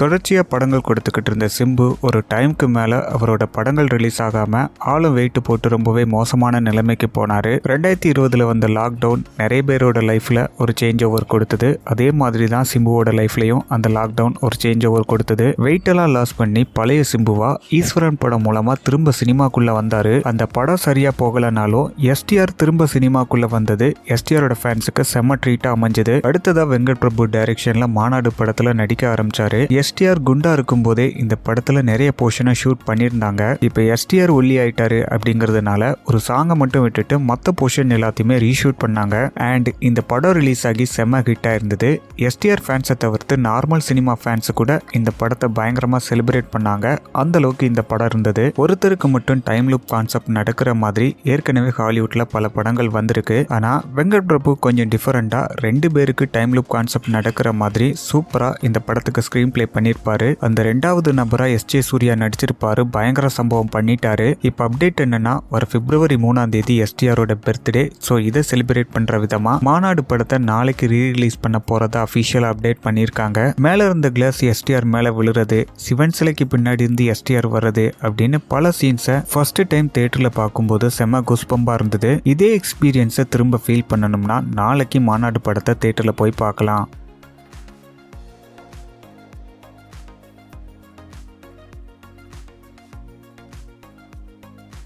தொடர்ச்சியாக படங்கள் கொடுத்துக்கிட்டு இருந்த சிம்பு ஒரு டைம்க்கு மேலே அவரோட படங்கள் ரிலீஸ் ஆகாமல் ஆளும் வெயிட் போட்டு ரொம்பவே மோசமான நிலைமைக்கு போனார். ரெண்டாயிரத்தி இருபதில் வந்த லாக்டவுன் நிறைய பேரோட லைஃப்பில் ஒரு சேஞ்ச் ஓவர் கொடுத்தது. அதே மாதிரி தான் சிம்புவோட லைஃப்லையும் அந்த லாக்டவுன் ஒரு சேஞ்ச் ஓவர் கொடுத்தது வெயிட்டெல்லாம் லாஸ் பண்ணி பழைய சிம்புவா ஈஸ்வரன் படம் மூலமாக திரும்ப சினிமாக்குள்ளே வந்தார். அந்த படம் சரியாக போகலைனாலும் எஸ்டிஆர் திரும்ப சினிமாக்குள்ளே வந்தது. எஸ்டிஆரோட ஃபேன்ஸுக்கு செம்ம ட்ரீட்டாக அமைஞ்சது. அடுத்ததாக வெங்கட் பிரபு டைரக்ஷனில் மாநாடு படத்தில் நடிக்க ஆரம்பித்தார் எஸ்டிஆர் குண்டா இருக்கும்போதே இந்த படத்துல நிறைய போர்ஷனை ஷூட் பண்ணியிருந்தாங்க. இப்போ எஸ்டிஆர் ஒல்லி ஆயிட்டாரு அப்படிங்கிறதுனால ஒரு சாங்கை மட்டும் விட்டுட்டு மற்ற போர்ஷன் எல்லாத்தையுமே ரீஷூட் பண்ணாங்க. அண்ட் இந்த படம் ரிலீஸ் ஆகி செம்ம ஹிட்டாக இருந்தது எஸ்டிஆர் ஃபேன்ஸை தவிர்த்து நார்மல் சினிமா ஃபேன்ஸ் கூட இந்த படத்தை பயங்கரமாக செலிப்ரேட் பண்ணாங்க. அந்த அளவுக்கு இந்த படம் இருந்தது. ஒருத்தருக்கு மட்டும் டைம் லுப் கான்செப்ட் நடக்கிற மாதிரி ஏற்கனவே ஹாலிவுட்ல பல படங்கள் வந்திருக்கு. ஆனால் வெங்கட் பிரபு கொஞ்சம் டிஃபரெண்டாக ரெண்டு பேருக்கு டைம் லுப் கான்செப்ட் நடக்கிற மாதிரி சூப்பராக இந்த படத்துக்கு ஸ்க்ரீன் ப்ளே பண்ணியிருப்பாரு அந்த ரெண்டாவது நபராக எஸ் ஜே சூர்யா நடிச்சிருப்பாரு. பயங்கர சம்பவம் பண்ணிட்டாரு. இப்போ அப்டேட் என்னன்னா வர பிப்ரவரி மூணாம் தேதி எஸ்டிஆரோட பர்த்டே ஸோ இதை செலிப்ரேட் பண்ற விதமா மாநாடு படத்தை நாளைக்கு ரீ ரிலீஸ் பண்ண போறதா அஃபிஷியல் அப்டேட் பண்ணியிருக்காங்க மேல இருந்த கிளாஸ் எஸ்டிஆர் மேல விழுறது சிவன் சிலைக்கு பின்னாடி இருந்து எஸ்டிஆர் வர்றது அப்படின்னு பல சீன்ஸை ஃபர்ஸ்ட் டைம் தேட்டர்ல பார்க்கும்போது செம குஸ்பம்பா இருந்தது. இதே எக்ஸ்பீரியன்ஸை திரும்ப ஃபீல் பண்ணணும்னா நாளைக்கு மாநாடு படத்தை தேட்டர்ல போய் பார்க்கலாம்.